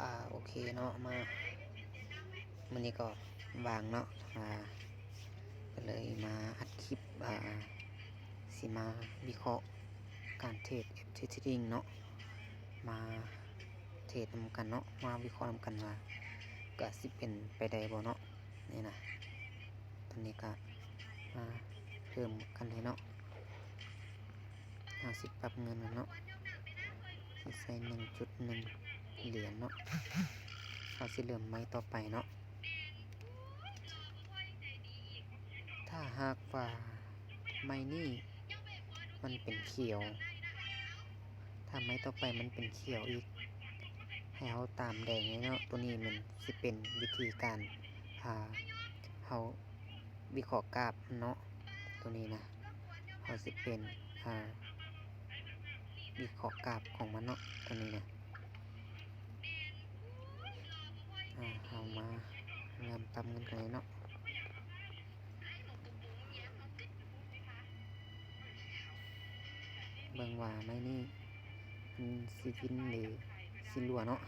อ่าโอเคเนาะมาวันนี้ก็วางเนาะอ่าก็เลยมาอัดคลิปอ่าสิมาวิเคราะห์การเทรด f t t r a d i n g เนาะมาเทรดนำกันเนาะมาวิเคราะห์นำกันว่าก็สิเป็นไปได้บ่เนาะนี่นะตอนนี้ก็มาเพิ่มกันเลยเนาะเอาสิปรับเงินแล้วเนาะใส่หนึ่งจุดหนึ่ง เหรียญเนาะเอาสิเริ่มไม้ต่อไปเนาะถ้าหากว่าไม้นี่มันเป็นเขียว ถ้าไม้ต่อไปมันเป็นเขียวอีกให้เขาตามแดงเนาะตัวนี้มันสิเป็นวิธีการอ่าเขาวิเคราะห์กราฟเนาะตัวนี้นะเขาสิเป็นอ่าวิเคราะห์กราฟของมันเนาะตัวนี้นะอ่า เอามาเริ่มปรับเงินกันเลยเนาะเบิ่งว่าไม้นี่มันสิวินหรือสิรัวเนาะ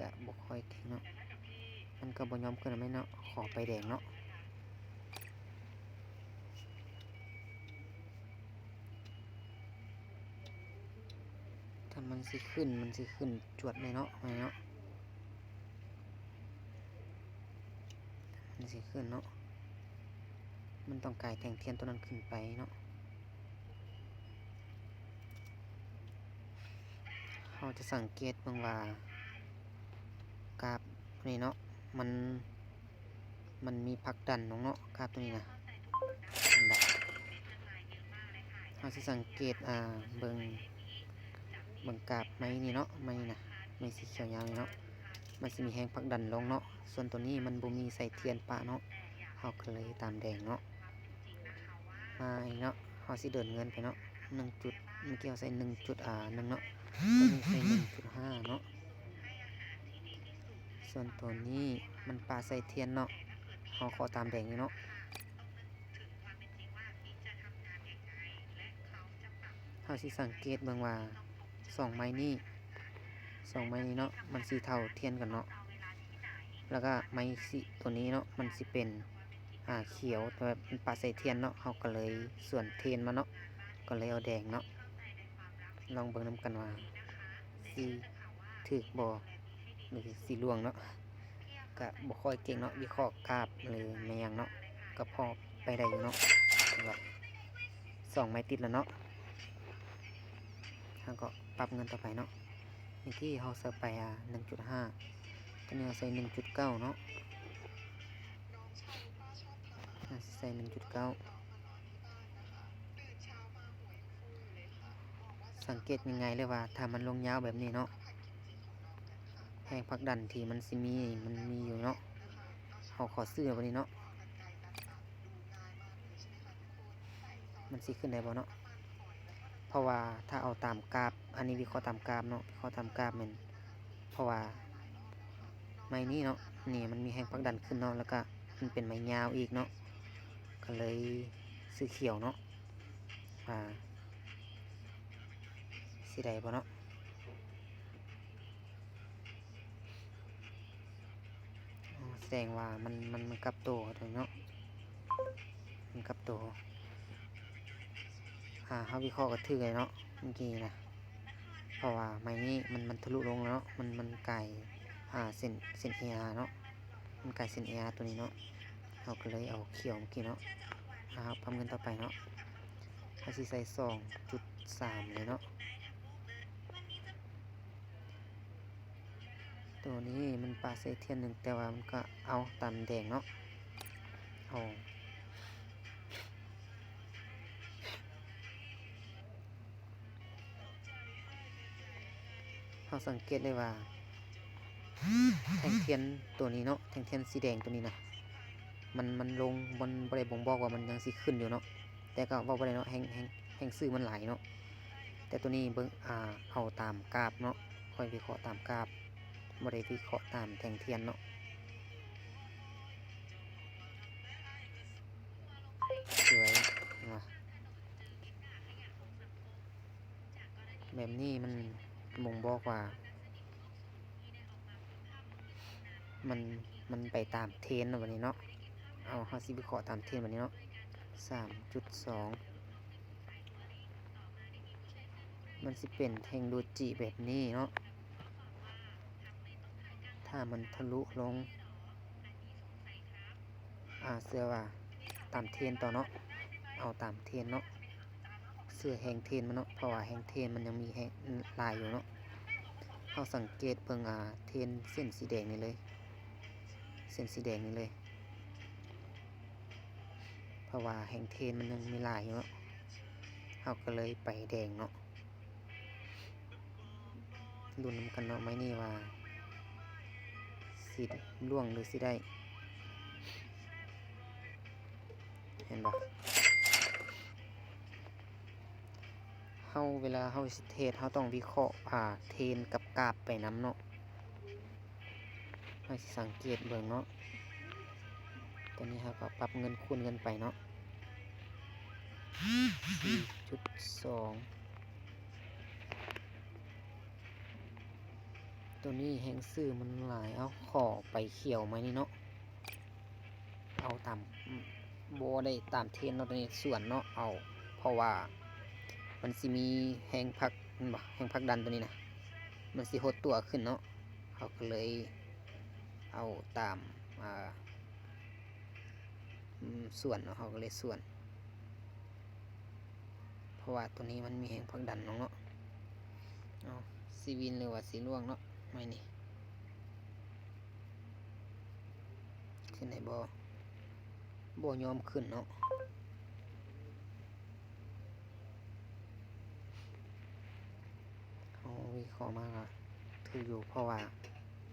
กะบ่ค่อยเก่งเนาะมันก็บ่ยอมขึ้นไหมเนาะขอไปแดงเนาะถ้ามันสิขึ้นมันสิขึ้นจวดเลยเนาะไงเนาะ มัน สิขึ้นเนาะ มันต้องกายแทงเทียนตัวนั้นขึ้นไปเนาะเราจะสังเกตเบางว่ากราฟนี่เนาะ มัน มันมีพักดันของเนาะกราฟตัวนี้นะอันดับเราจะสังเกตอ่าเบิงเบิ่งกราบไม้นี่เนาะ ไม้นี่นะไม้สีเขียวยาวนี่เนาะ มันสิมีแห้งผักดันลงเนาะ ส่วนตัวนี้มันบ่มีใส่เทียนปะเนาะเฮาก็เลยตามแดงเนาะมาอีกเนาะเฮาสิเดินเงินไปเนาะ1จุดเมื่อกี้เราใส่1จุดอ่า1เนาะตัวนี้ใส่1.5เนาะ ส่วนตัวนี้มันปลาใส่เทียนเนาะเฮาขอตามแดงเนาะเฮาสิสังเกตเบิ่งว่าสองไม้นี่ สองไม้นี้เนาะมันสีเทาเทียนกันเนาะแล้วก็ไม้สีตัวนี้เนาะมันสิเป็นอ่าเขียวแต่ว่ามันปาใส่เทียนเนาะเขาก็เลยส่วนเทียนมาเนาะก็เลยเอาแดงเนาะลองเบิ่งน้ำกันว่าสีถือบอหรือสีลวงเนาะก็บ่ค่อยเก่งเนาะวิเคราะห์กาบหรือไม่หยังเนาะก็พอไปได้อยู่เนาะสองไม้ติดแล้วเนาะแล้วก็ปรับเงินต่อไปเนาะ ในที่เขาเสิร์ฟไปอะหนึ่งจุดห้าตอนนี้เราใส่หนึ่งจุดเก้าเนาะใส่หนึ่งจุดเก้าสังเกตยังไงเลยว่าถ้ามันลงยาวแบบนี้เนาะแหงพักดันที่มันสิมีมันมีอยู่เนาะเขาขอซื้อวันนี้เนาะมันสิขึ้นได้บ่เนาะเพราะว่าถ้าเอาตามกราฟ อันนี้วิเคราะห์ตามกราฟเนาะวิเคราะห์ตามกราฟมันเพราะว่า ไม้นี้เนาะนี่มันมีแห้งพักดันขึ้นเนาะแล้วก็มันเป็นไม้ยาวอีกเนาะก็เลยซื้อเขียวเนาะอ่าสีใดบ่เนาะแสดงว่ามันมันมันกลับตัวถึงเนาะมันกลับตัวอ่าเขาวิเคราะห์ก็ถือเลยเนาะเมื่อกี้นะ เพราะว่าไม้นี้มันมันทะลุลงแล้วเนาะมันมันไก่อ่าเส้นเส้นเออาเนาะมันไก่เส้นเออาตัวนี้เนาะเราก็เลยเอาเขียวเมื่อกี้เนาะอ่าปั๊มเงินต่อไปเนาะเขาสิใส่สองจุดสามเลยเนาะตัวนี้มันปลาใส่เทียนหนึ่งแต่ว่ามันก็เอาตามแดงเนาะเอา เราสังเกตเลยว่า แทงเทียนตัวนี้เนาะแทงเทียนสีแดงตัวนี้นะมันมันลงบนบริบ่งบอกว่ามันยังสีขึ้นอยู่เนาะแต่ก็ว่าบริเนาะแหงแหงแหงซื้อมันไหลเนาะแต่ตัวนี้เบิ่งอ่าเอาตามกราบเนาะค่อยวิเคราะห์ตามกราบบริวิเคราะห์ตามแทงเทียนเนาะสวยว่ะแบบนี้มัน บ่งบอกว่า มันมันไปตามเทรนวันนี้เนาะเอาฮาสิวิเคาะตามเทรนวันนี้เนาะสามจุดสองมันสิเป็นแทงโดจิแบบนี้เนาะถ้ามันทะลุลง อ่าเสื้อว่าตามเทนต่อเนาะเอาตามเทนเนาะ เสื้อแหงเทนมันเนาะเพราะว่าแหงเทนมันยังมีแหงลายอยู่เนาะเราสังเกตเบิ่งอ่าเทนเส้นสีแดงนี่เลย เส้นสีแดงนี่เลย เพราะว่าแหงเทนมันยังมีลายอยู่เนาะเราก็เลยไปแดงเนาะรุนนำกันเนาะไหมนี่ว่าสิล่วงหรือสิได้ เห็นปะเฮาเวลาเฮาเทรดเฮาต้องวิเคราะห์อ่าเทนกับกาบไปน้ำเนาะเฮาสิสังเกตเบิ่งเนาะตัวนี้เฮาก็ปรับเงินคูณเงินไปเนาะ4.2ตัวนี้แหงซื้อมันหลายเอาขอไปเขียวไหมนี่เนาะเอาตามโบได้ตามเทนเนาะตัวนี้ส่วนเนาะเอา เพราะว่า มันสิมีแหงพักบ่แหงพักดันตัวนี้นะมันสิหดตัวขึ้นเนาะเขาก็เลยเอาตามอ่าส่วนเนาะเขาก็เลยส่วน เพราะว่าตัวนี้มันมีแหงพักดันเนาะเอาซีวินหรือว่าสีล่วงเนาะไม่นี่ขึ้นไหนบอบอยอมขึ้นเนาะ เขาวิเคราะห์มากอะถืออยู่เพราะว่า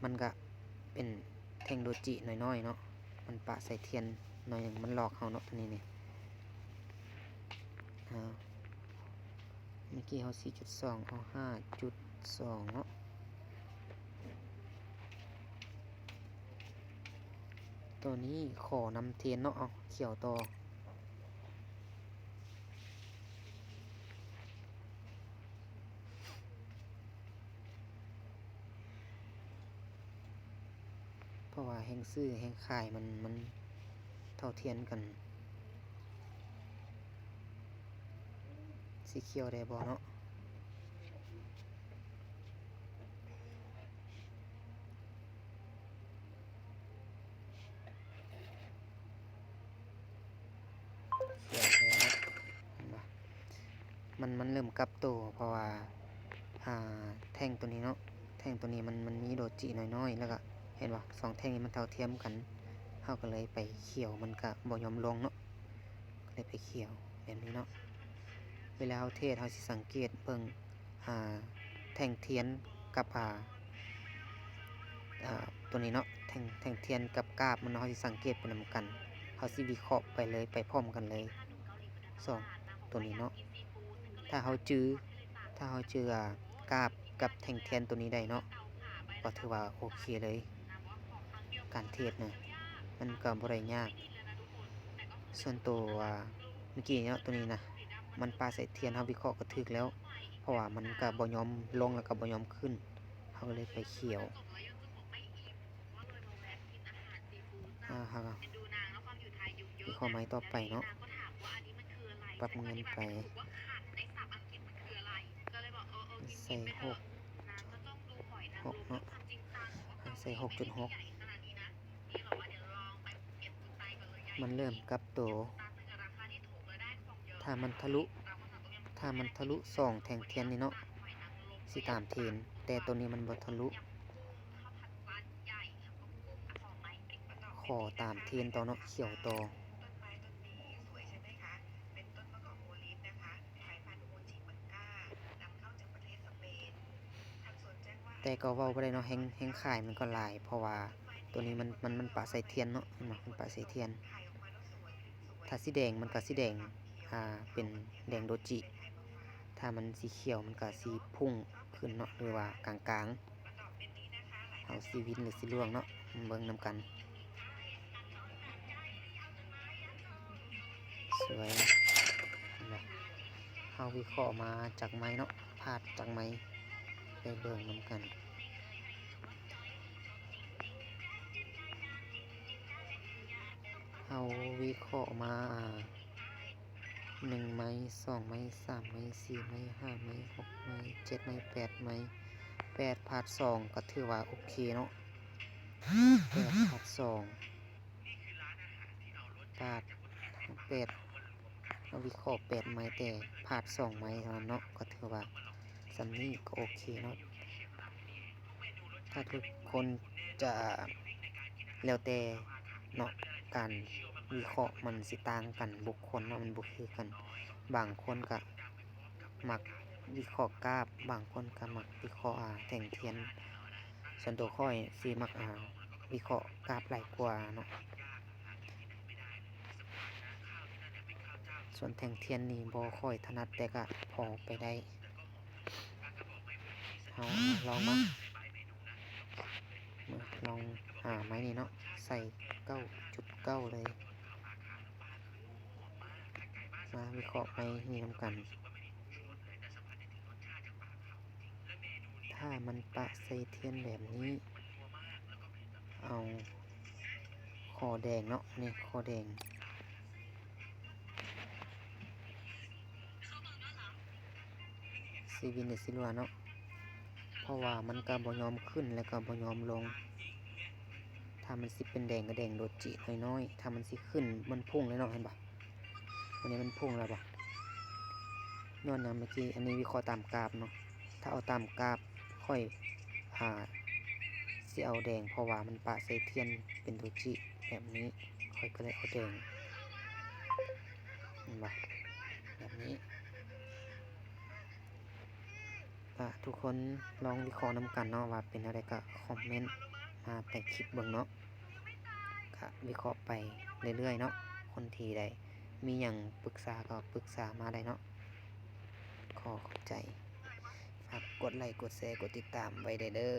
มันก็เป็นเทงโดจิน้อยๆเนาะมันปะใส่เทียนหน่อยหนึ่งมันหลอกเขาเนาะตัวนี้เนี่ยเมื่อกี้เขาสี่จุดสองเอาห้าจุดสองเนาะตัวนี้ขอนำเทียนเนาะเอาเขียวต่อ เพราะว่าแห่ง ซื้อแห่งขายมันมันเท่าเทียนกัน สีเขียวได้บ่เนาะเขียวแล้วเห็นปะมันมันเริ่มกลับตัวเพราะว่า อ่า แท่งตัวนี้เนาะ แท่งตัวนี้มันมันมีโดจิน้อยๆ แล้วก็ ห็นปะสองแท่งนี้มันเท่าเทียมกันเขาก็เลยไปเขี่ยวมันก็บ่ยอมลงเนาะก็เลยไปเขี่ยวแบบนี้เนาะเวลาเขาเทศเขาสิสังเกตเบิ่งอ่าแท่งเทียนกับอ่าอ่าตัวนี้เนาะแท่งแท่งเทียนกับกาบมันเนาะเขาสิสังเกตเป็นนำกันเขาสิวิเคราะห์ไปเลยไปพร้อมกันเลยสองตัวนี้เนาะถ้าเขาจื้อถ้าเขาจื้อกาบกับแท่งเทียนตัวนี้ได้เนาะก็ถือว่าโอเคเลย การเทศนะมันก็บ่ได้ยาก ส่วนตัวเมื่อกี้เนาะตัวนี้นะมันปลาใส่เทียนเขาวิเคราะห์ก็ถึกแล้ว เพราะว่ามันก็บ่ยอมลงแล้วก็บ่ยอมขึ้นเขาก็เลยไปเขียวอ่าฮะวิเคราะห์ไม้ต่อไปเนาะปรับเงินไปใส่หกหกเนาะใส่หกจุดหก มันเริ่มกลับตัวถ้ามันทะลุ ถ้ามันทะลุสองแทงเทียนนี่เนาะสิตามเทนแต่ตัวนี้มันบ่ทะลุ ขอตามเทนต่อเนาะเขียวต่อแต่ก็เว้าบ่ได้เนาะแฮงแฮงขายมันก็หลาย เพราะว่าตัวนี้มันมันมันปะใส่เทียนเนาะเห็นบ่มันปะใส่เทียน ถ้าสีแดงมันก็สีแดง อ่า เป็นแดงโดจิ ถ้ามันสีเขียวมันก็สีพุ่งขึ้นเนาะหรือว่ากลางกลางเอาสีวินหรือสีล่วงเนาะเบิ่งน้ำกัน สวยเอาวิเคราะห์มาจากไม้เนาะพาดจากไม้ไปเบิ่งน้ำกันเอา วิเคราะห์มาหนึ่งไม้สองไม้สามไม้สี่ไม้ห้าไม้หกไม้เจ็ดไม้แปดไม้แปดพาดสองก็ถือว่าโอเคเนาะแปดพาดสองพาดแปดวิเคราะห์แปดไม้แต่พาดสองไม้เท่านั้นเนาะก็ถือว่าซัมนี่ก็โอเคเนาะถ้าทุกคนจะแล้วแต่เนาะการ วิเคราะห์มันสิต่างกันบุคคลเนาะมันบ่คือกัน บางคนก็มักวิเคราะห์กราฟบางคนก็มักวิเคราะห์อ่าแท่งเทียน ส่วนตัวค่อยสิมักอ่าวิเคราะห์กราฟหลายกว่าเนาะส่วนแท่งเทียนนี่บ่ค่อยถนัดแต่ก็พอไปได้เอาลองมามาลองหาไม้นี่เนาะใส่เก้าจุดเก้าเลย มา วิเคราะห์ไม้นี่นำกัน ถ้ามันปะใส่เทียนแบบนี้ เอาคอแดงเนาะนี่คอแดงซีวินเดซิลวาเนาะเพราะว่ามันก็บ่ยอมขึ้นแล้วก็บ่ยอมลง ถ้ามันสิเป็นแดงก็แดงโดดจิน้อยๆถ้ามันสิขึ้นมันพุ่งเลยเนาะเห็นปะ วันนี้มันพุ่งแล้วปะนอนนะเมื่อกี้ อันนี้วิเคราะห์ตามกราฟเนาะ ถ้าเอาตามกราฟค่อยหาสิเอาแดง เพราะว่ามันปะใส่เทียนเป็นโดจิแบบนี้ ค่อยก็เลยเอาแดงเห็นปะแบบนี้ก็ทุกคนลองวิเคราะห์น้ำกันเนาะว่าเป็นอะไรก็คอมเมนต์มาแต่คลิปเบิ่งเนาะก็วิเคราะห์ไปเรื่อยๆเนาะคนทีใด มีอย่างปรึกษาก็ปรึกษามาได้เนาะขอขอบใจ ฝากกดไลค์กดแชร์กดติดตามไว้ได้เด้อ